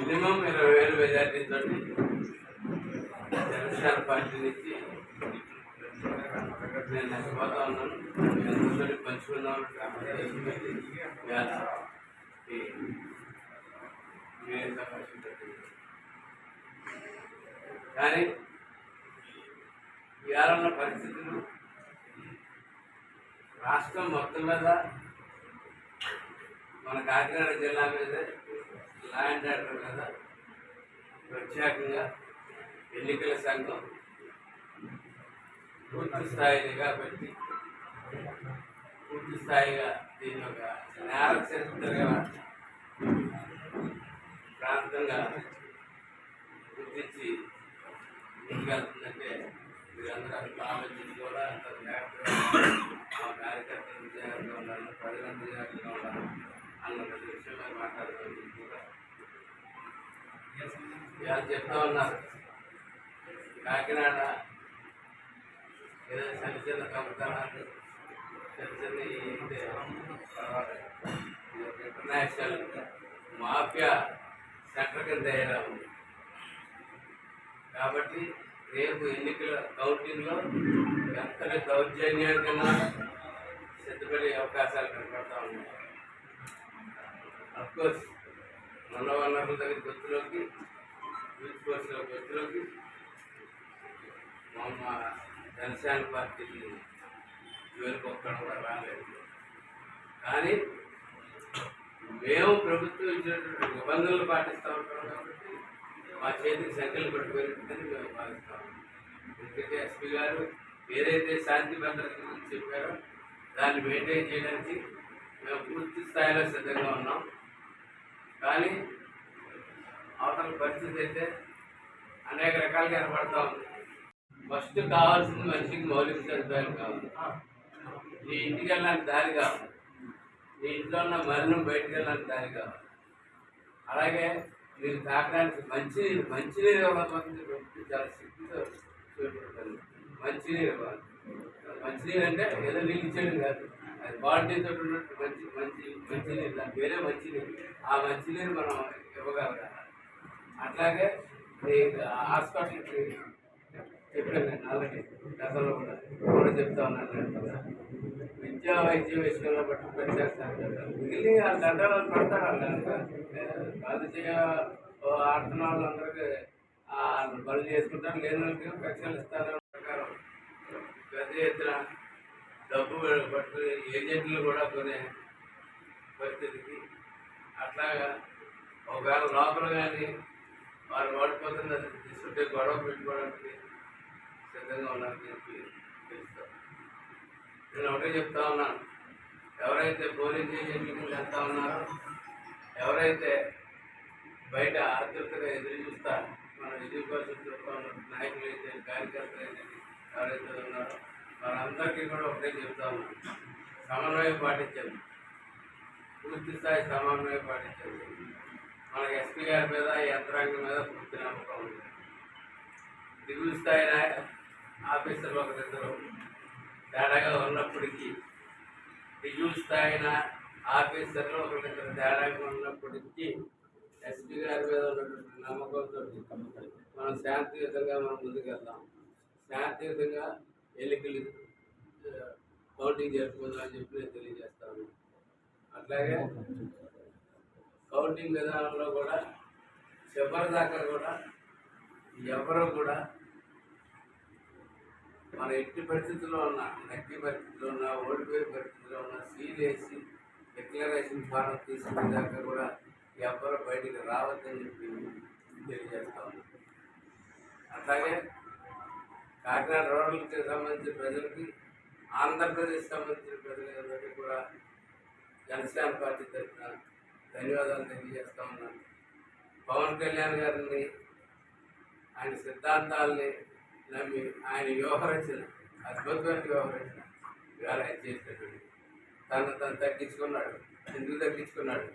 Minimum ఇరవై వేలు మెజార్టీతో జనసేన పార్టీ నుంచి నేను నష్టపోతా ఉన్నాను. ఎందుకంటే పంచుకున్నాను కానీ ఇవాళ ఉన్న పరిస్థితులు రాష్ట్రం మొత్తం మీద మన కాకినాడ జిల్లా మీద లా అండ్ ఆర్డర్ మీద ప్రత్యేకంగా ఎన్నికల సంఘం పూర్తి స్థాయిగా పెట్టి పూర్తి స్థాయిగా దీని ఒక నేర చరిత్రగా ప్రాంతంగా గుర్తించి ముందుకెళ్తుందంటే మీరందరూ అంత ఆలోచించి కూడా అంత జాగ్రత్తగా మా కార్యకర్తలు జాగ్రత్తగా ఉండాలి ప్రజలందరూ జాగ్రత్తగా ఉండాలి అన్న విషయంలో మాట్లాడుతుంది కూడా ఇవాళ చెప్తా ఉన్నారు. కాకినాడ ఏదో చిన్న చిన్న కమతాలు చిన్న చిన్న ఏంటి ఇంటర్నేషనల్ మాఫియా సెంటర్ కింద తయారా ఉంది. కాబట్టి రేపు ఎన్నికల కౌంటింగ్లో ఎంతటి దౌర్జన్యానికన్నా సిద్ధపడే అవకాశాలు కనపడతా ఉన్నాయి. అఫ్కోర్స్ మన వనరుల దగ్గర గుర్తులోకి యూత్ ఫోర్స్లో గుర్తులోకి మా జనసేన పార్టీకి జోలికి ఒక్కడ కూడా రాలేదు కానీ మేము ప్రభుత్వం ఇచ్చినటువంటి నిబంధనలు పాటిస్తూ ఉంటాం కాబట్టి మా చేతికి సంఖ్యలు పట్టుకుని మేము భావిస్తాం ఎందుకంటే ఎస్పీ గారు ఏదైతే శాంతి భద్రత గురించి చెప్పారో దాన్ని మెయింటైన్ చేయడానికి మేము పూర్తి స్థాయిలో సిద్ధంగా ఉన్నాం కానీ అవతల పరిస్థితి అయితే అనేక రకాలుగా ఏర్పడతా ఉంది. ఫస్ట్ కావాల్సింది మనిషికి మౌలిక సదుపాయాలు కావాలి. నీ ఇంటికి వెళ్ళడానికి దారి కావాలి. నీ ఇంట్లో ఉన్న మరణం బయటికి వెళ్ళడానికి దారి కావాలి. అలాగే నీకు తాగడానికి మంచినీరు మంచినీరు ఇవ్వకపోతే వ్యక్తి చాలా శక్తితో చూపెడతాను మంచినీరు ఇవ్వాలి. మంచినీరు అంటే ఏదో నీళ్ళు ఇచ్చేది కాదు. అది క్వాలిటీతో ఉన్నట్టు మంచి మంచి మంచినీరు దాని పేరే మంచినీరు ఆ మంచినీరు మనం ఇవ్వగలగాలి అట్లాగే ఈ హాస్పిటల్కి చెప్పాను నేను ఆల్రెడీ. గతంలో కూడా. కూడా చెప్తా ఉన్నాను కదా విద్యా వైద్య విషయంలో బట్టి పనిచేస్తాను మిగిలిన ఆ దండాలు పడతారు వాళ్ళు రాజకీయ ఆడుతున్న వాళ్ళందరికీ పనులు చేసుకుంటారు. లేని వాళ్ళకి పెన్షన్లు ఇస్తారు ప్రకారం పెద్ద ఎత్తున ఏజెంట్లు కూడా కొనే పరిస్థితికి అట్లాగా ఒకవేళ లోపల కానీ వారు వాడిపోతున్న తీసుకుంటే గొడవ పెట్టుకోవడానికి సిద్ధంగా ఉన్నారని చెప్పి తెలుస్తాను నేను ఒకటే చెప్తా ఉన్నాను. ఎవరైతే పోలింగ్ ఏజెంట్ల చేస్తా ఉన్నారో ఎవరైతే బయట ఆతృతగా ఎదురు చూస్తా మన ఎదురు కోసం చూస్తా నాయకులు అయితే కార్యకర్తలు అయితే ఎవరైతే ఉన్నారో వారందరికీ కూడా ఒకటే చెప్తా ఉన్నాను సమన్వయం పాటించండి. పూర్తి స్థాయి సమన్వయం పాటించండి. మనకి ఎస్పీ గారి మీద యంత్రాంగం మీద పూర్తి నమ్మకం ఉంది. దిగువ స్థాయి నాయ- ఆఫీసర్లు ఒకరిద్దరు తేడాగా ఉన్నప్పటికీ దిగువ స్థాయి ఆఫీసర్లు ఒకరిద్దరు తేడాగా ఉన్నప్పటికీ ఎస్పీ గారి మీద ఉన్నటువంటి నమ్మకంతో మనం శాంతియుతంగా మనం ముందుకెళ్దాం. శాంతియుతంగా ఎన్నికలు కౌంటింగ్ జరుపుకుందాం అని చెప్పి నేను తెలియజేస్తాను. అట్లాగే కౌంటింగ్ విధానంలో కూడా చివరి దాకా కూడా ఎవరు కూడా మన ఎట్టి పరిస్థితుల్లో ఉన్న నక్కి పరిస్థితిలో ఉన్న ఓడిపోయే పరిస్థితిలో ఉన్న సీల్ వేసి డిక్లరేషన్ ఫారం తీసుకునే దాకా కూడా ఎవరు బయటికి రావద్దని చెప్పి తెలియజేస్తా ఉన్నాం అట్లాగే కాకినాడ రూరల్కి సంబంధించిన ప్రజలకి ఆంధ్రప్రదేశ్ సంబంధించిన ప్రజలందరికీ కూడా జనసేన పార్టీ తరఫున ధన్యవాదాలు తెలియజేస్తా ఉన్నాను. పవన్ కళ్యాణ్ గారిని ఆయన సిద్ధాంతాలని నమ్మి ఆయన వ్యవహరించిన అద్భుతమైన వ్యవహరించిన ఇవాళ ఆయన చేసినటువంటి తను తను తగ్గించుకున్నాడు ఎందుకు తగ్గించుకున్నాడు?